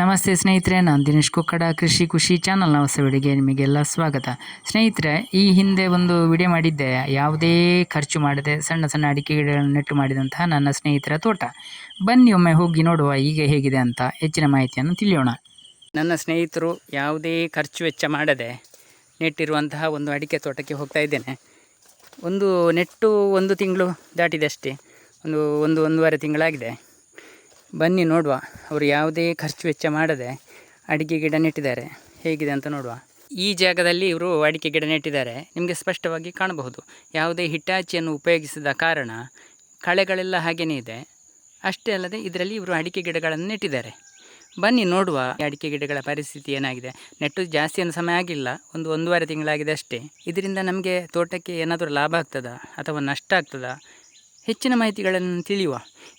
ನಮಸ್ತೆ ಸ್ನೇಹಿತರೆ, ನಾನು ದಿನೇಶ್ ಕುಕ್ಕಡ, ಕೃಷಿ ಖುಷಿ ಚಾನಲ್ನ ಹೊಸ ವಿಡಿಯೋಗೆ ನಿಮಗೆಲ್ಲ ಸ್ವಾಗತ. ಸ್ನೇಹಿತರೆ, ಈ ಹಿಂದೆ ಒಂದು ವಿಡಿಯೋ ಮಾಡಿದ್ದೆ. ಯಾವುದೇ ಖರ್ಚು ಮಾಡದೆ ಸಣ್ಣ ಸಣ್ಣ ಅಡಿಕೆ ಗಿಡಗಳನ್ನು ನೆಟ್ಟು ಮಾಡಿದಂತಹ ನನ್ನ ಸ್ನೇಹಿತರ ತೋಟ. ಬನ್ನಿ ಒಮ್ಮೆ ಹೋಗಿ ನೋಡುವ ಈಗ ಹೇಗಿದೆ ಅಂತ ಹೆಚ್ಚಿನ ಮಾಹಿತಿಯನ್ನು ತಿಳಿಯೋಣ. ನನ್ನ ಸ್ನೇಹಿತರು ಯಾವುದೇ ಖರ್ಚು ವೆಚ್ಚ ಮಾಡದೆ ನೆಟ್ಟಿರುವಂತಹ ಒಂದು ಅಡಿಕೆ ತೋಟಕ್ಕೆ ಹೋಗ್ತಾ ಇದ್ದೇನೆ. ಒಂದು ನೆಟ್ಟು ಒಂದು ತಿಂಗಳು ದಾಟಿದೆ ಅಷ್ಟೇ. ಒಂದು ಒಂದು, ಒಂದೂವರೆ ತಿಂಗಳಾಗಿದೆ. ಬನ್ನಿ ನೋಡುವ. ಅವರು ಯಾವುದೇ ಖರ್ಚು ವೆಚ್ಚ ಮಾಡದೆ ಅಡಿಕೆ ಗಿಡ ನೆಟ್ಟಿದ್ದಾರೆ. ಹೇಗಿದೆ ಅಂತ ನೋಡುವ. ಈ ಜಾಗದಲ್ಲಿ ಇವರು ಅಡಿಕೆ ಗಿಡ ನೆಟ್ಟಿದ್ದಾರೆ. ನಿಮಗೆ ಸ್ಪಷ್ಟವಾಗಿ ಕಾಣಬಹುದು. ಯಾವುದೇ ಹಿಟಾಚಿಯನ್ನು ಉಪಯೋಗಿಸಿದ ಕಾರಣ ಕಳೆಗಳೆಲ್ಲ ಹಾಗೇನೇ ಇದೆ. ಅಷ್ಟೇ ಅಲ್ಲದೆ ಇದರಲ್ಲಿ ಇವರು ಅಡಿಕೆ ಗಿಡಗಳನ್ನು ನೆಟ್ಟಿದ್ದಾರೆ. ಬನ್ನಿ ನೋಡುವ ಅಡಿಕೆ ಗಿಡಗಳ ಪರಿಸ್ಥಿತಿ ಏನಾಗಿದೆ. ನೆಟ್ಟು ಜಾಸ್ತಿ ಏನು ಸಮಯ ಆಗಿಲ್ಲ. ಒಂದು ಒಂದೂವರೆ ತಿಂಗಳಾಗಿದೆ ಅಷ್ಟೇ. ಇದರಿಂದ ನಮಗೆ ತೋಟಕ್ಕೆ ಏನಾದರೂ ಲಾಭ ಆಗ್ತದಾ ಅಥವಾ ನಷ್ಟ ಆಗ್ತದಾ? ಹೆಚ್ಚಿನ ಮಾಹಿತಿಗಳನ್ನು ತಿಳಿಯುವ.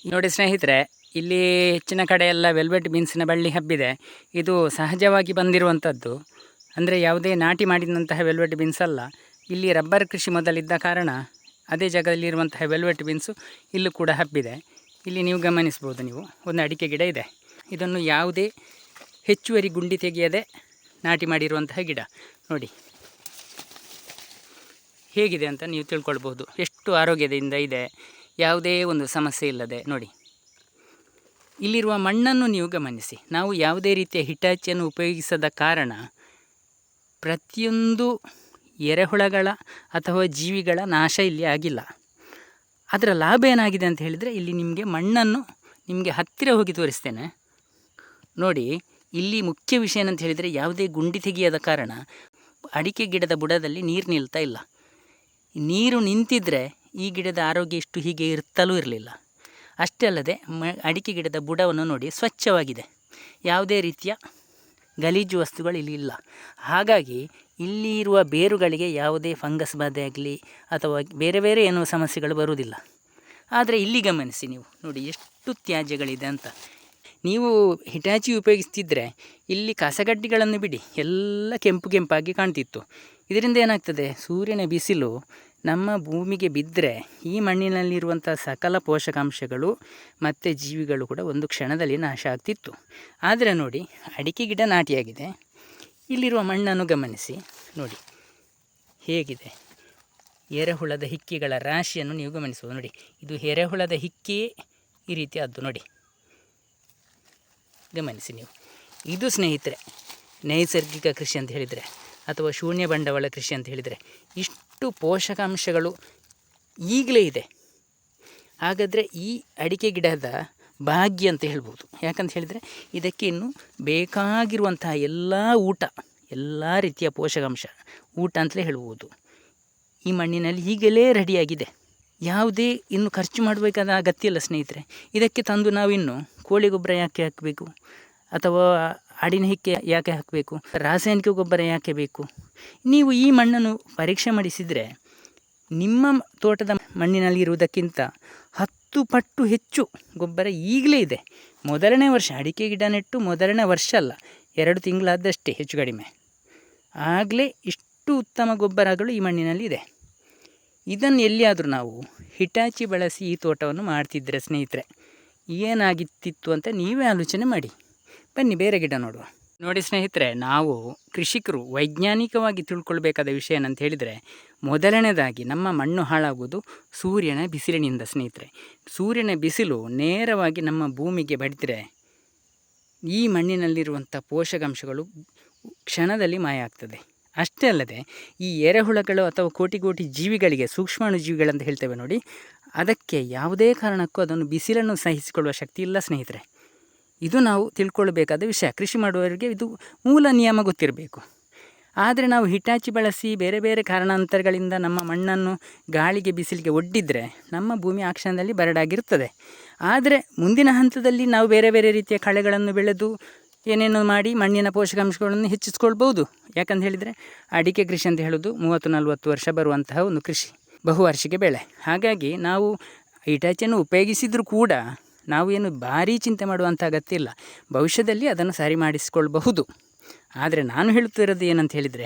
ನೋಡಿ ಸ್ನೇಹಿತರೆ ಇಲ್ಲಿ ಹೆಚ್ಚಿನ ಕಡೆ ವೆಲ್ವೆಟ್ ಬೀನ್ಸಿನ ಬಳ್ಳಿ ಹಬ್ಬಿದೆ. ಇದು ಸಹಜವಾಗಿ ಬಂದಿರುವಂಥದ್ದು. ಅಂದರೆ ಯಾವುದೇ ನಾಟಿ ಮಾಡಿದಂತಹ ವೆಲ್ವೆಟ್ ಬೀನ್ಸ್ ಅಲ್ಲ. ಇಲ್ಲಿ ರಬ್ಬರ್ ಕೃಷಿ ಮೊದಲಿದ್ದ ಕಾರಣ ಅದೇ ಜಾಗದಲ್ಲಿರುವಂತಹ ವೆಲ್ವೆಟ್ ಬೀನ್ಸು ಇಲ್ಲೂ ಕೂಡ ಹಬ್ಬಿದೆ. ಇಲ್ಲಿ ನೀವು ಗಮನಿಸ್ಬೋದು ನೀವು. ಒಂದು ಅಡಿಕೆ ಗಿಡ ಇದೆ. ಇದನ್ನು ಯಾವುದೇ ಹೆಚ್ಚುವರಿ ಗುಂಡಿ ತೆಗೆಯದೆ ನಾಟಿ ಮಾಡಿರುವಂತಹ ಗಿಡ. ನೋಡಿ. ಹೇಗಿದೆ ಅಂತ ನೀವು ತಿಳ್ಕೊಳ್ಬೋದು. ಎಷ್ಟು ಆರೋಗ್ಯದಿಂದ ಇದೆ. ಯಾವುದೇ ಒಂದು ಸಮಸ್ಯೆ ಇಲ್ಲದೆ. ನೋಡಿ. ಇಲ್ಲಿರುವ ಮಣ್ಣನ್ನು ನೀವು ಗಮನಿಸಿ. ನಾವು ಯಾವುದೇ ರೀತಿಯ ಹಿಟಾಚಿಯನ್ನು ಉಪಯೋಗಿಸದ ಕಾರಣ ಪ್ರತಿಯೊಂದು ಎರೆಹುಳಗಳ ಅಥವಾ ಜೀವಿಗಳ ನಾಶ ಇಲ್ಲಿ ಆಗಿಲ್ಲ. ಅದರ ಲಾಭ ಏನಾಗಿದೆ ಅಂತ ಹೇಳಿದರೆ ಇಲ್ಲಿ ನಿಮಗೆ ಮಣ್ಣನ್ನು ನಿಮಗೆ ಹತ್ತಿರ ಹೋಗಿ ತೋರಿಸ್ತೇನೆ. ನೋಡಿ, ಇಲ್ಲಿ ಮುಖ್ಯ ವಿಷಯ ಏನಂತ ಹೇಳಿದರೆ ಯಾವುದೇ ಗುಂಡಿ ತೆಗೆಯದ ಕಾರಣ ಅಡಿಕೆ ಗಿಡದ ಬುಡದಲ್ಲಿ ನೀರು ನಿಲ್ತಾ ಇಲ್ಲ. ನೀರು ನಿಂತಿದ್ದರೆ ಈ ಗಿಡದ ಆರೋಗ್ಯ ಇಷ್ಟು ಹೀಗೆ ಇರ್ತಲೂ ಇರಲಿಲ್ಲ. ಅಷ್ಟೇ ಅಲ್ಲದೆ ಅಡಿಕೆ ಗಿಡದ ಬುಡವನ್ನು ನೋಡಿ ಸ್ವಚ್ಛವಾಗಿದೆ. ಯಾವುದೇ ರೀತಿಯ ಗಲೀಜು ವಸ್ತುಗಳು ಇಲ್ಲಿ ಇಲ್ಲ. ಹಾಗಾಗಿ ಇಲ್ಲಿ ಇರುವ ಬೇರುಗಳಿಗೆ ಯಾವುದೇ ಫಂಗಸ್ ಬಾಧೆ ಆಗಲಿ ಅಥವಾ ಬೇರೆ ಬೇರೆ ಏನೋ ಸಮಸ್ಯೆಗಳು ಬರುವುದಿಲ್ಲ. ಆದರೆ ಇಲ್ಲಿ ಗಮನಿಸಿ ನೀವು. ನೋಡಿ ಎಷ್ಟು ತ್ಯಾಜ್ಯಗಳಿದೆ ಅಂತ. ನೀವು ಹಿಟಾಚಿ ಉಪಯೋಗಿಸ್ತಿದ್ರೆ ಇಲ್ಲಿ ಕಸಗಡ್ಡಿಗಳನ್ನು ಬಿಡಿ. ಎಲ್ಲ ಕೆಂಪು ಕೆಂಪಾಗಿ ಕಾಣ್ತಿತ್ತು. ಇದರಿಂದ ಏನಾಗ್ತದೆ? ಸೂರ್ಯನ ಬಿಸಿಲು ನಮ್ಮ ಭೂಮಿಗೆ ಬಿದ್ದರೆ ಈ ಮಣ್ಣಿನಲ್ಲಿರುವಂಥ ಸಕಲ ಪೋಷಕಾಂಶಗಳು ಮತ್ತು ಜೀವಿಗಳು ಕೂಡ ಒಂದು ಕ್ಷಣದಲ್ಲಿ ನಾಶ ಆಗ್ತಿತ್ತು. ಆದರೆ ನೋಡಿ, ಅಡಿಕೆ ಗಿಡ ನಾಟಿಯಾಗಿದೆ. ಇಲ್ಲಿರುವ ಮಣ್ಣನ್ನು ಗಮನಿಸಿ. ನೋಡಿ, ಹೇಗಿದೆ? ಎರೆಹುಳದ ಹಿಕ್ಕಿಗಳ ರಾಶಿಯನ್ನು ನೀವು ಗಮನಿಸುವುದು. ನೋಡಿ, ಇದು ಎರೆಹುಳದ ಹಿಕ್ಕಿಯೇ ಈ ರೀತಿಯಾದ್ದು. ನೋಡಿ, ಗಮನಿಸಿ ನೀವು. ಇದು ಸ್ನೇಹಿತರೆ, ನೈಸರ್ಗಿಕ ಕೃಷಿ ಅಂತ ಹೇಳಿದರೆ ಅಥವಾ ಶೂನ್ಯ ಬಂಡವಾಳ ಕೃಷಿ ಅಂತ ಹೇಳಿದರೆ ಇಷ್ಟು ಪೋಷಕಾಂಶಗಳು ಈಗಲೇ ಇದೆ. ಹಾಗಾದರೆ ಈ ಅಡಿಕೆ ಗಿಡದ ಭಾಗ್ಯ ಅಂತ ಹೇಳ್ಬೋದು. ಯಾಕಂತ ಹೇಳಿದರೆ ಇದಕ್ಕೆ ಇನ್ನು ಬೇಕಾಗಿರುವಂತಹ ಎಲ್ಲ ಊಟ, ಎಲ್ಲ ರೀತಿಯ ಪೋಷಕಾಂಶ ಊಟ ಅಂತಲೇ ಹೇಳ್ಬೋದು. ಈ ಮಣ್ಣಿನಲ್ಲಿ ಈಗಲೇ ರೆಡಿಯಾಗಿದೆ. ಯಾವುದೇ ಇನ್ನು ಖರ್ಚು ಮಾಡಬೇಕಾದ ಅಗತ್ಯ ಇಲ್ಲ ಸ್ನೇಹಿತರೆ. ಇದಕ್ಕೆ ತಂದು ನಾವಿನ್ನು ಕೋಳಿ ಗೊಬ್ಬರ ಯಾಕೆ ಹಾಕಬೇಕು? ಅಥವಾ ಆಡಿನ ಹಿಕ್ಕೆ ಯಾಕೆ ಹಾಕಬೇಕು? ರಾಸಾಯನಿಕ ಗೊಬ್ಬರ ಯಾಕೆ ಬೇಕು? ನೀವು ಈ ಮಣ್ಣನ್ನು ಪರೀಕ್ಷೆ ಮಾಡಿಸಿದರೆ ನಿಮ್ಮ ತೋಟದ ಮಣ್ಣಿನಲ್ಲಿ ಇರುವುದಕ್ಕಿಂತ ಹತ್ತು ಪಟ್ಟು ಹೆಚ್ಚು ಗೊಬ್ಬರ ಈಗಲೇ ಇದೆ. ಮೊದಲನೇ ವರ್ಷ ಅಡಿಕೆ ಗಿಡ ನೆಟ್ಟು ಮೊದಲನೇ ವರ್ಷ ಅಲ್ಲ, ಎರಡು ತಿಂಗಳಾದಷ್ಟೇ ಹೆಚ್ಚು ಕಡಿಮೆ. ಆಗಲೇ ಇಷ್ಟು ಉತ್ತಮ ಗೊಬ್ಬರಗಳು ಈ ಮಣ್ಣಿನಲ್ಲಿ ಇದೆ. ಇದನ್ನು ಎಲ್ಲಿಯಾದರೂ ನಾವು ಹಿಟಾಚಿ ಬಳಸಿ ಈ ತೋಟವನ್ನು ಮಾಡ್ತಿದ್ದರೆ ಸ್ನೇಹಿತರೆ, ಏನಾಗಿತ್ತಿತ್ತು ಅಂತ ನೀವೇ ಆಲೋಚನೆ ಮಾಡಿ. ಬನ್ನಿ ಬೇರೆ ಗಿಡ ನೋಡುವ. ನೋಡಿ ಸ್ನೇಹಿತರೆ, ನಾವು ಕೃಷಿಕರು ವೈಜ್ಞಾನಿಕವಾಗಿ ತಿಳ್ಕೊಳ್ಬೇಕಾದ ವಿಷಯ ಏನಂತ ಹೇಳಿದರೆ, ಮೊದಲನೇದಾಗಿ ನಮ್ಮ ಮಣ್ಣು ಹಾಳಾಗುವುದು ಸೂರ್ಯನ ಬಿಸಿಲಿನಿಂದ ಸ್ನೇಹಿತರೆ. ಸೂರ್ಯನ ಬಿಸಿಲು ನೇರವಾಗಿ ನಮ್ಮ ಭೂಮಿಗೆ ಬಡಿದರೆ ಈ ಮಣ್ಣಿನಲ್ಲಿರುವಂಥ ಪೋಷಕಾಂಶಗಳು ಕ್ಷಣದಲ್ಲಿ ಮಾಯ ಆಗ್ತದೆ. ಅಷ್ಟೇ ಅಲ್ಲದೆ ಈ ಎರೆಹುಳಗಳು ಅಥವಾ ಕೋಟಿ ಕೋಟಿ ಜೀವಿಗಳಿಗೆ, ಸೂಕ್ಷ್ಮಾಣು ಜೀವಿಗಳಂತ ಹೇಳ್ತೇವೆ ನೋಡಿ, ಅದಕ್ಕೆ ಯಾವುದೇ ಕಾರಣಕ್ಕೂ ಅದನ್ನು ಬಿಸಿಲನ್ನು ಸಹಿಸಿಕೊಳ್ಳುವ ಶಕ್ತಿ ಇಲ್ಲ ಸ್ನೇಹಿತರೆ. ಇದು ನಾವು ತಿಳ್ಕೊಳ್ಬೇಕಾದ ವಿಷಯ. ಕೃಷಿ ಮಾಡುವವರಿಗೆ ಇದು ಮೂಲ ನಿಯಮ ಗೊತ್ತಿರಬೇಕು. ಆದರೆ ನಾವು ಹಿಟಾಚಿ ಬಳಸಿ ಬೇರೆ ಬೇರೆ ಕಾರಣಾಂತರಗಳಿಂದ ನಮ್ಮ ಮಣ್ಣನ್ನು ಗಾಳಿಗೆ, ಬಿಸಿಲಿಗೆ ಒಡ್ಡಿದರೆ ನಮ್ಮ ಭೂಮಿ ಆ ಕ್ಷಣದಲ್ಲಿ ಬರಡಾಗಿರುತ್ತದೆ. ಆದರೆ ಮುಂದಿನ ಹಂತದಲ್ಲಿ ನಾವು ಬೇರೆ ಬೇರೆ ರೀತಿಯ ಕಳೆಗಳನ್ನು ಬೆಳೆದು ಏನೇನೋ ಮಾಡಿ ಮಣ್ಣಿನ ಪೋಷಕಾಂಶಗಳನ್ನು ಹೆಚ್ಚಿಸ್ಕೊಳ್ಬೋದು ಯಾಕಂತ ಹೇಳಿದರೆ ಅಡಿಕೆ ಕೃಷಿ ಅಂತ ಹೇಳೋದು ಮೂವತ್ತು ನಲವತ್ತು ವರ್ಷ ಬರುವಂತಹ ಒಂದು ಕೃಷಿ. ಬಹುವಾರ್ಷಿಕ ಬೆಳೆ. ಹಾಗಾಗಿ ನಾವು ಹಿಟಾಚಿಯನ್ನು ಉಪಯೋಗಿಸಿದರೂ ಕೂಡ ನಾವು ಏನು ಭಾರೀ ಚಿಂತೆ ಮಾಡುವಂಥ ಅಗತ್ಯ ಇಲ್ಲ. ಭವಿಷ್ಯದಲ್ಲಿ ಅದನ್ನು ಸರಿ ಮಾಡಿಸಿಕೊಳ್ಬಹುದು. ಆದರೆ ನಾನು ಹೇಳುತ್ತಿರೋದು ಏನಂತ ಹೇಳಿದರೆ,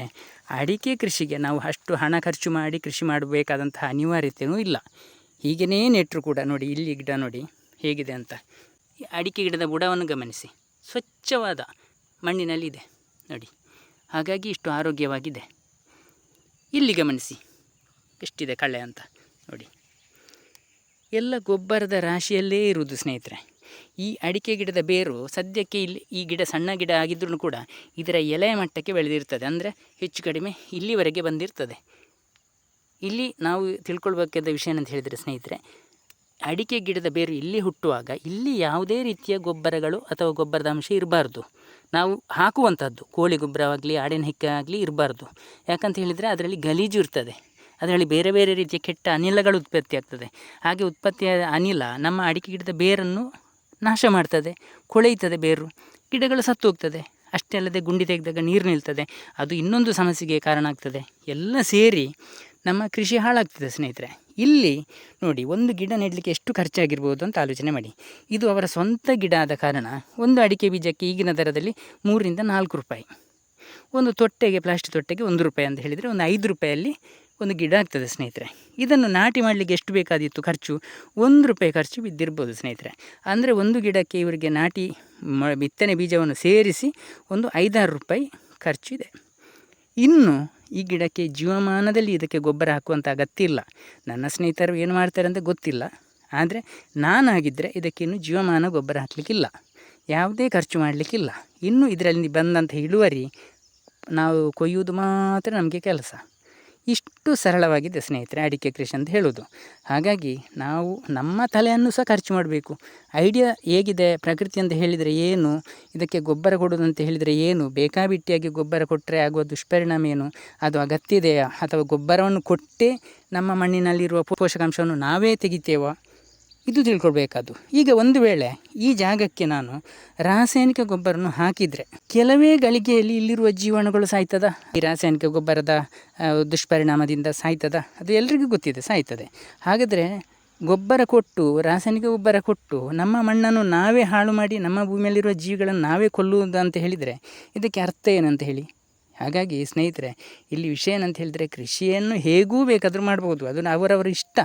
ಅಡಿಕೆ ಕೃಷಿಗೆ ನಾವು ಅಷ್ಟು ಹಣ ಖರ್ಚು ಮಾಡಿ ಕೃಷಿ ಮಾಡಬೇಕಾದಂತಹ ಅನಿವಾರ್ಯತೆಯೂ ಇಲ್ಲ. ಹೀಗೇ ನೆಟ್ಟರು ಕೂಡ ನೋಡಿ, ಇಲ್ಲಿ ಗಿಡ ನೋಡಿ ಹೇಗಿದೆ ಅಂತ. ಈ ಅಡಿಕೆ ಗಿಡದ ಬುಡವನ್ನು ಗಮನಿಸಿ. ಸ್ವಚ್ಛವಾದ ಮಣ್ಣಿನಲ್ಲಿದೆ ನೋಡಿ. ಹಾಗಾಗಿ ಇಷ್ಟು ಆರೋಗ್ಯವಾಗಿದೆ. ಇಲ್ಲಿ ಗಮನಿಸಿ, ಎಷ್ಟಿದೆ ಕಳೆ ಅಂತ ನೋಡಿ. ಎಲ್ಲ ಗೊಬ್ಬರದ ರಾಶಿಯಲ್ಲೇ ಇರುವುದು ಸ್ನೇಹಿತರೆ. ಈ ಅಡಿಕೆ ಗಿಡದ ಬೇರು ಸದ್ಯಕ್ಕೆ ಇಲ್ಲಿ ಈ ಗಿಡ ಸಣ್ಣ ಗಿಡ ಆಗಿದ್ರೂ ಕೂಡ ಇದರ ಎಲೆಯ ಮಟ್ಟಕ್ಕೆ ಬೆಳೆದಿರ್ತದೆ. ಅಂದರೆ ಹೆಚ್ಚು ಕಡಿಮೆ ಇಲ್ಲಿವರೆಗೆ ಬಂದಿರ್ತದೆ. ಇಲ್ಲಿ ನಾವು ತಿಳ್ಕೊಳ್ಬೇಕಾದ ವಿಷಯ ಅಂತ ಹೇಳಿದರೆ ಸ್ನೇಹಿತರೆ, ಅಡಿಕೆ ಗಿಡದ ಬೇರು ಇಲ್ಲಿ ಹುಟ್ಟುವಾಗ ಇಲ್ಲಿ ಯಾವುದೇ ರೀತಿಯ ಗೊಬ್ಬರಗಳು ಅಥವಾ ಗೊಬ್ಬರದ ಅಂಶ ಇರಬಾರ್ದು. ನಾವು ಹಾಕುವಂಥದ್ದು ಕೋಳಿ ಗೊಬ್ಬರವಾಗಲಿ, ಆಡಿನ ಹಿಕ್ಕ ಆಗಲಿ ಇರಬಾರ್ದು. ಯಾಕಂತ ಹೇಳಿದರೆ ಅದರಲ್ಲಿ ಗಲೀಜು ಇರ್ತದೆ. ಅದರಲ್ಲಿ ಬೇರೆ ಬೇರೆ ರೀತಿಯ ಕೆಟ್ಟ ಅನಿಲಗಳು ಉತ್ಪತ್ತಿ ಆಗ್ತದೆ. ಹಾಗೆ ಉತ್ಪತ್ತಿಯಾದ ಅನಿಲ ನಮ್ಮ ಅಡಿಕೆ ಗಿಡದ ಬೇರನ್ನು ನಾಶ ಮಾಡ್ತದೆ, ಕೊಳೆಯುತ್ತದೆ ಬೇರು, ಗಿಡಗಳು ಸತ್ತು ಹೋಗ್ತದೆ ಅಷ್ಟೇ ಅಲ್ಲದೆ ಗುಂಡಿ ತೆಗೆದಾಗ ನೀರು ನಿಲ್ತದೆ, ಅದು ಇನ್ನೊಂದು ಸಮಸ್ಯೆಗೆ ಕಾರಣ ಆಗ್ತದೆ. ಎಲ್ಲ ಸೇರಿ ನಮ್ಮ ಕೃಷಿ ಹಾಳಾಗ್ತದೆ ಸ್ನೇಹಿತರೆ. ಇಲ್ಲಿ ನೋಡಿ, ಒಂದು ಗಿಡ ನೆಡಲಿಕ್ಕೆ ಎಷ್ಟು ಖರ್ಚಾಗಿರ್ಬೋದು ಅಂತ ಆಲೋಚನೆ ಮಾಡಿ. ಇದು ಅವರ ಸ್ವಂತ ಗಿಡ ಆದ ಕಾರಣ ಒಂದು ಅಡಿಕೆ ಬೀಜಕ್ಕೆ ಈಗಿನ ದರದಲ್ಲಿ ಮೂರರಿಂದ ನಾಲ್ಕು ರೂಪಾಯಿ. ಒಂದು ತೊಟ್ಟೆಗೆ ಪ್ಲಾಸ್ಟಿಕ್ ತೊಟ್ಟೆಗೆ ಒಂದು ರೂಪಾಯಿ ಅಂತ ಹೇಳಿದರೆ ಒಂದು ಐದು ರೂಪಾಯಲ್ಲಿ ಒಂದು ಗಿಡ ಆಗ್ತದೆ ಸ್ನೇಹಿತರೆ. ಇದನ್ನು ನಾಟಿ ಮಾಡಲಿಕ್ಕೆ ಎಷ್ಟು ಬೇಕಾದಿತ್ತು ಖರ್ಚು? ಒಂದು ರೂಪಾಯಿ ಖರ್ಚು ಬಿದ್ದಿರ್ಬೋದು ಸ್ನೇಹಿತರೆ. ಅಂದರೆ ಒಂದು ಗಿಡಕ್ಕೆ ಇವರಿಗೆ ನಾಟಿ ಮ, ಬಿತ್ತನೆ ಬೀಜವನ್ನು ಸೇರಿಸಿ ಒಂದು ಐದಾರು ರೂಪಾಯಿ ಖರ್ಚು ಇದೆ ಇನ್ನು ಈ ಗಿಡಕ್ಕೆ ಜೀವಮಾನದಲ್ಲಿ ಇದಕ್ಕೆ ಗೊಬ್ಬರ ಹಾಕುವಂಥ ಅಗತ್ಯ ಇಲ್ಲ ನನ್ನ ಸ್ನೇಹಿತರು ಏನು ಮಾಡ್ತಾರೆ ಅಂತ ಗೊತ್ತಿಲ್ಲ. ಆದರೆ ನಾನಾಗಿದ್ದರೆ ಇದಕ್ಕಿನ್ನೂ ಜೀವಮಾನ ಗೊಬ್ಬರ ಹಾಕಲಿಕ್ಕಿಲ್ಲ. ಯಾವುದೇ ಖರ್ಚು ಮಾಡಲಿಕ್ಕಿಲ್ಲ. ಇನ್ನು ಇದರಲ್ಲಿ ಬಂದಂಥ ಇಳುವರಿ ನಾವು ಕೊಯ್ಯುವುದು ಮಾತ್ರ ನಮಗೆ ಕೆಲಸ. ಇಷ್ಟು ಸರಳವಾಗಿದೆ ಸ್ನೇಹಿತರೆ, ಅಡಿಕೆ ಕೃಷಿ ಅಂತ ಹೇಳೋದು ಹಾಗಾಗಿ ನಾವು ನಮ್ಮ ತಲೆಯನ್ನು ಸಹ ಖರ್ಚು ಮಾಡಬೇಕು. ಐಡಿಯಾ ಹೇಗಿದೆ, ಪ್ರಕೃತಿ ಅಂತ ಹೇಳಿದರೆ ಏನು, ಇದಕ್ಕೆ ಗೊಬ್ಬರ ಕೊಡೋದು ಅಂತ ಹೇಳಿದರೆ ಏನು, ಬೇಕಾಬಿಟ್ಟಿಯಾಗಿ ಗೊಬ್ಬರ ಕೊಟ್ಟರೆ ಆಗುವ ದುಷ್ಪರಿಣಾಮ ಏನು, ಅದು ಅಗತ್ಯ ಇದೆಯಾ? ಅಥವಾ ಗೊಬ್ಬರವನ್ನು ಕೊಟ್ಟೇ ನಮ್ಮ ಮಣ್ಣಿನಲ್ಲಿರುವ ಪೋಷಕಾಂಶವನ್ನು ನಾವೇ ತೆಗಿತೇವಾ? ಇದು ತಿಳ್ಕೊಳ್ಬೇಕಾದ್ದು. ಈಗ ಒಂದು ವೇಳೆ ಈ ಜಾಗಕ್ಕೆ ನಾನು ರಾಸಾಯನಿಕ ಗೊಬ್ಬರನ್ನು ಹಾಕಿದರೆ ಕೆಲವೇ ಗಳಿಗೆಯಲ್ಲಿ ಇಲ್ಲಿರುವ ಜೀವಾಣುಗಳು ಸಾಯ್ತದ? ಈ ರಾಸಾಯನಿಕ ಗೊಬ್ಬರದ ದುಷ್ಪರಿಣಾಮದಿಂದ ಸಾಯ್ತದ? ಅದು ಎಲ್ರಿಗೂ ಗೊತ್ತಿದೆ, ಸಾಯ್ತದೆ. ಹಾಗಾದರೆ ಗೊಬ್ಬರ ಕೊಟ್ಟು, ರಾಸಾಯನಿಕ ಗೊಬ್ಬರ ಕೊಟ್ಟು ನಮ್ಮ ಮಣ್ಣನ್ನು ನಾವೇ ಹಾಳು ಮಾಡಿ ನಮ್ಮ ಭೂಮಿಯಲ್ಲಿರುವ ಜೀವಿಗಳನ್ನು ನಾವೇ ಕೊಲ್ಲುವುದು ಅಂತ ಹೇಳಿದರೆ ಇದಕ್ಕೆ ಅರ್ಥ ಏನಂತ ಹೇಳಿ? ಹಾಗಾಗಿ ಸ್ನೇಹಿತರೆ, ಇಲ್ಲಿ ವಿಷಯ ಏನಂತ ಹೇಳಿದರೆ ಕೃಷಿಯನ್ನು ಹೇಗೂ ಬೇಕಾದರೂ ಮಾಡ್ಬೋದು. ಅದು ಅವರವರ ಇಷ್ಟ.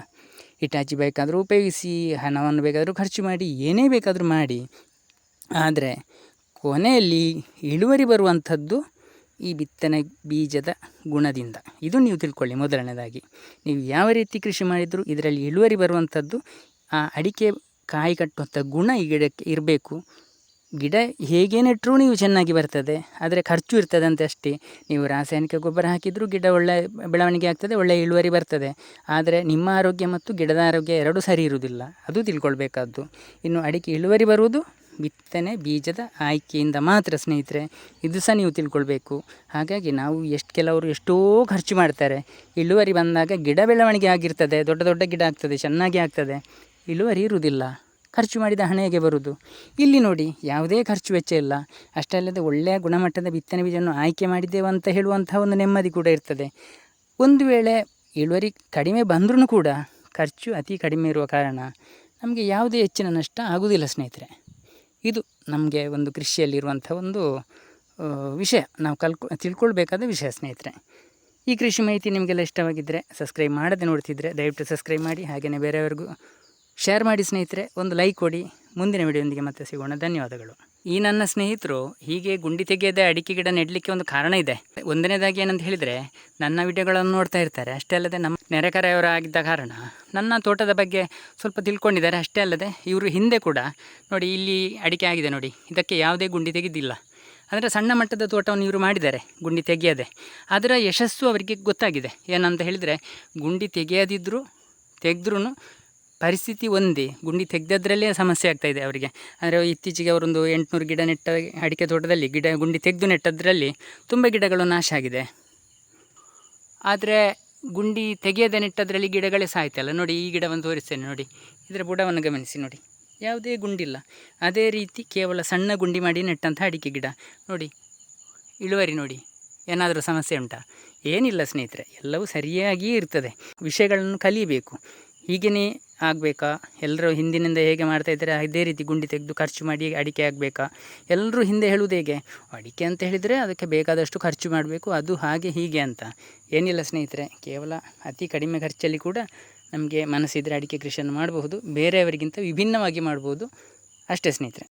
ಹಿಟಾಚಿ ಬೇಕಾದರೂ ಉಪಯೋಗಿಸಿ, ಹಣವನ್ನು ಬೇಕಾದರೂ ಖರ್ಚು ಮಾಡಿ, ಏನೇ ಬೇಕಾದರೂ ಮಾಡಿ. ಆದರೆ ಕೊನೆಯಲ್ಲಿ ಇಳುವರಿ ಬರುವಂಥದ್ದು ಈ ಬಿತ್ತನೆ ಬೀಜದ ಗುಣದಿಂದ. ಇದು ನೀವು ತಿಳ್ಕೊಳ್ಳಿ ಮೊದಲನೇದಾಗಿ. ನೀವು ಯಾವ ರೀತಿ ಕೃಷಿ ಮಾಡಿದರೂ ಇದರಲ್ಲಿ ಇಳುವರಿ ಬರುವಂಥದ್ದು, ಆ ಅಡಿಕೆ ಕಾಯಿ ಕಟ್ಟುವಂಥ ಗುಣ ಈ ಗಿಡಕ್ಕೆ ಇರಬೇಕು. ಗಿಡ ಹೇಗೆ ನೆಟ್ಟರೂ ನೀವು ಚೆನ್ನಾಗಿ ಬರ್ತದೆ, ಆದರೆ ಖರ್ಚು ಇರ್ತದಂತೆ ಅಷ್ಟೇ. ನೀವು ರಾಸಾಯನಿಕ ಗೊಬ್ಬರ ಹಾಕಿದರೂ ಗಿಡ ಒಳ್ಳೆ ಬೆಳವಣಿಗೆ ಆಗ್ತದೆ ಒಳ್ಳೆಯ ಇಳುವರಿ ಬರ್ತದೆ. ಆದರೆ ನಿಮ್ಮ ಆರೋಗ್ಯ ಮತ್ತು ಗಿಡದ ಆರೋಗ್ಯ ಎರಡೂ ಸರಿ ಇರುವುದಿಲ್ಲ. ಅದು ತಿಳ್ಕೊಳ್ಬೇಕಾದ್ದು. ಇನ್ನು ಅಡಿಕೆ ಇಳುವರಿ ಬರುವುದು ಬಿತ್ತನೆ, ಬೀಜದ ಆಯ್ಕೆಯಿಂದ ಮಾತ್ರ, ಸ್ನೇಹಿತರೆ. ಇದು ಸಹ ನೀವು ತಿಳ್ಕೊಳ್ಬೇಕು. ಹಾಗಾಗಿ ನಾವು ಎಷ್ಟು ಕೆಲವರು ಎಷ್ಟೋ ಖರ್ಚು ಮಾಡ್ತಾರೆ. ಇಳುವರಿ ಬಂದಾಗ ಗಿಡ ಬೆಳವಣಿಗೆ ಆಗಿರ್ತದೆ, ದೊಡ್ಡ ದೊಡ್ಡ ಗಿಡ ಆಗ್ತದೆ, ಚೆನ್ನಾಗಿ ಆಗ್ತದೆ. ಇಳುವರಿ ಇರುವುದಿಲ್ಲ. ಖರ್ಚು ಮಾಡಿದ ಹಣ ಹೇಗೆ ಬರುವುದು ಇಲ್ಲಿ ನೋಡಿ, ಯಾವುದೇ ಖರ್ಚು ವೆಚ್ಚ ಇಲ್ಲ. ಅಷ್ಟೇ ಅಲ್ಲದೆ ಒಳ್ಳೆಯ ಗುಣಮಟ್ಟದ ಬಿತ್ತನೆ ಬೀಜವನ್ನು ಆಯ್ಕೆ ಮಾಡಿದ್ದೇವೆ ಅಂತ ಹೇಳುವಂತಹ ಒಂದು ನೆಮ್ಮದಿ ಕೂಡ ಇರ್ತದೆ. ಒಂದು ವೇಳೆ ಇಳುವರಿ ಕಡಿಮೆ ಬಂದರೂ ಕೂಡ ಖರ್ಚು ಅತಿ ಕಡಿಮೆ ಇರುವ ಕಾರಣ ನಮಗೆ ಯಾವುದೇ ಹೆಚ್ಚಿನ ನಷ್ಟ ಆಗುವುದಿಲ್ಲ ಸ್ನೇಹಿತರೆ. ಇದು ನಮಗೆ ಒಂದು ಕೃಷಿಯಲ್ಲಿರುವಂಥ ಒಂದು ವಿಷಯ. ನಾವು ಕಲ್ಕೊ, ತಿಳ್ಕೊಳ್ಬೇಕಾದ ವಿಷಯ ಸ್ನೇಹಿತರೆ. ಈ ಕೃಷಿ ಮಾಹಿತಿ ನಿಮಗೆಲ್ಲ ಇಷ್ಟವಾಗಿದ್ದರೆ ಸಬ್ಸ್ಕ್ರೈಬ್ ಮಾಡದೆ ನೋಡ್ತಿದ್ರೆ ದಯವಿಟ್ಟು ಸಬ್ಸ್ಕ್ರೈಬ್ ಮಾಡಿ. ಹಾಗೆಯೇ ಬೇರೆಯವ್ರಿಗೂ ಶೇರ್ ಮಾಡಿ ಸ್ನೇಹಿತರೆ, ಒಂದು ಲೈಕ್ ಕೊಡಿ. ಮುಂದಿನ ವಿಡಿಯೋದೊಂದಿಗೆ ಮತ್ತೆ ಸಿಗೋಣ. ಧನ್ಯವಾದಗಳು. ಈ ನನ್ನ ಸ್ನೇಹಿತರು ಹೀಗೆ ಗುಂಡಿ ತೆಗೆಯದೆ ಅಡಿಕೆ ಗಿಡ ನೆಡಲಿಕ್ಕೆ ಒಂದು ಕಾರಣ ಇದೆ. ಒಂದನೇದಾಗಿ ಏನಂತ ಹೇಳಿದರೆ, ನನ್ನ ವಿಡಿಯೋಗಳನ್ನು ನೋಡ್ತಾ ಇರ್ತಾರೆ. ಅಷ್ಟೇ ಅಲ್ಲದೆ ನಮ್ಮ ನೆರೆಕರೆಯವರಾಗಿದ್ದ ಕಾರಣ ನನ್ನ ತೋಟದ ಬಗ್ಗೆ ಸ್ವಲ್ಪ ತಿಳ್ಕೊಂಡಿದ್ದಾರೆ. ಅಷ್ಟೇ ಅಲ್ಲದೆ ಇವರು ಹಿಂದೆ ಕೂಡ ನೋಡಿ ಇಲ್ಲಿ ಅಡಿಕೆ ಆಗಿದೆ ನೋಡಿ. ಇದಕ್ಕೆ ಯಾವುದೇ ಗುಂಡಿ ತೆಗೆದಿಲ್ಲ. ಅಂದರೆ ಸಣ್ಣ ಮಟ್ಟದ ತೋಟವನ್ನು ಇವರು ಮಾಡಿದ್ದಾರೆ, ಗುಂಡಿ ತೆಗೆಯದೆ. ಅದರ ಯಶಸ್ಸು ಅವರಿಗೆ ಗೊತ್ತಾಗಿದೆ. ಏನಂತ ಹೇಳಿದರೆ, ಗುಂಡಿ ತೆಗೆಯದಿದ್ದರೂ ತೆಗೆದ್ರೂ ಪರಿಸ್ಥಿತಿ ಒಂದೇ, ಗುಂಡಿ ತೆಗೆದದ್ರಲ್ಲೇ ಸಮಸ್ಯೆ ಆಗ್ತಾಯಿದೆ ಅವರಿಗೆ. ಅಂದರೆ ಇತ್ತೀಚೆಗೆ ಅವರೊಂದು ಎಂಟುನೂರು ಗಿಡ ನೆಟ್ಟ ಅಡಿಕೆ ತೋಟದಲ್ಲಿ ಗಿಡ, ಗುಂಡಿ ತೆಗೆದು ನೆಟ್ಟದ್ರಲ್ಲಿ ತುಂಬ ಗಿಡಗಳು ನಾಶ ಆಗಿದೆ. ಆದರೆ ಗುಂಡಿ ತೆಗೆಯದೆ ನೆಟ್ಟದ್ರಲ್ಲಿ ಗಿಡಗಳೇ ಸಾಯ್ತಲ್ಲ. ನೋಡಿ, ಈ ಗಿಡವನ್ನು ತೋರಿಸ್ತೇನೆ ನೋಡಿ. ಇದರ ಬುಡವನ್ನು ಗಮನಿಸಿ ನೋಡಿ. ಯಾವುದೇ ಗುಂಡಿಲ್ಲ. ಅದೇ ರೀತಿ ಕೇವಲ ಸಣ್ಣ ಗುಂಡಿ ಮಾಡಿ ನೆಟ್ಟಂಥ ಅಡಿಕೆ ಗಿಡ. ನೋಡಿ, ಇಳುವರಿ ನೋಡಿ. ಏನಾದರೂ ಸಮಸ್ಯೆ ಉಂಟಾ? ಏನಿಲ್ಲ ಸ್ನೇಹಿತರೆ. ಎಲ್ಲವೂ ಸರಿಯಾಗಿಯೇ ಇರ್ತದೆ. ವಿಷಯಗಳನ್ನು ಕಲಿಯಬೇಕು ಹೀಗೆಯೇ ಆಗಬೇಕಾ? ಎಲ್ಲರೂ ಹಿಂದಿನಿಂದ ಹೇಗೆ ಮಾಡ್ತಾ ಇದ್ದಾರೆ, ಅದೇ ರೀತಿ ಗುಂಡಿ ತೆಗೆದು ಖರ್ಚು ಮಾಡಿ ಅಡಿಕೆ ಆಗಬೇಕಾ? ಎಲ್ಲರೂ ಹಿಂದೆ ಹೇಳುವುದು ಹೇಗೆ? ಅಡಿಕೆ ಅಂತ ಹೇಳಿದರೆ ಅದಕ್ಕೆ ಬೇಕಾದಷ್ಟು ಖರ್ಚು ಮಾಡಬೇಕು, ಅದು ಹಾಗೆ ಹೀಗೆ ಅಂತ. ಏನಿಲ್ಲ ಸ್ನೇಹಿತರೆ, ಕೇವಲ ಅತಿ ಕಡಿಮೆ ಖರ್ಚಲ್ಲಿ ಕೂಡ ನಮಗೆ ಮನಸ್ಸಿದ್ರೆ ಅಡಿಕೆ ಕೃಷಿಯನ್ನು ಮಾಡಬಹುದು, ಬೇರೆಯವರಿಗಿಂತ ವಿಭಿನ್ನವಾಗಿ ಮಾಡ್ಬೋದು. ಅಷ್ಟೇ ಸ್ನೇಹಿತರೆ.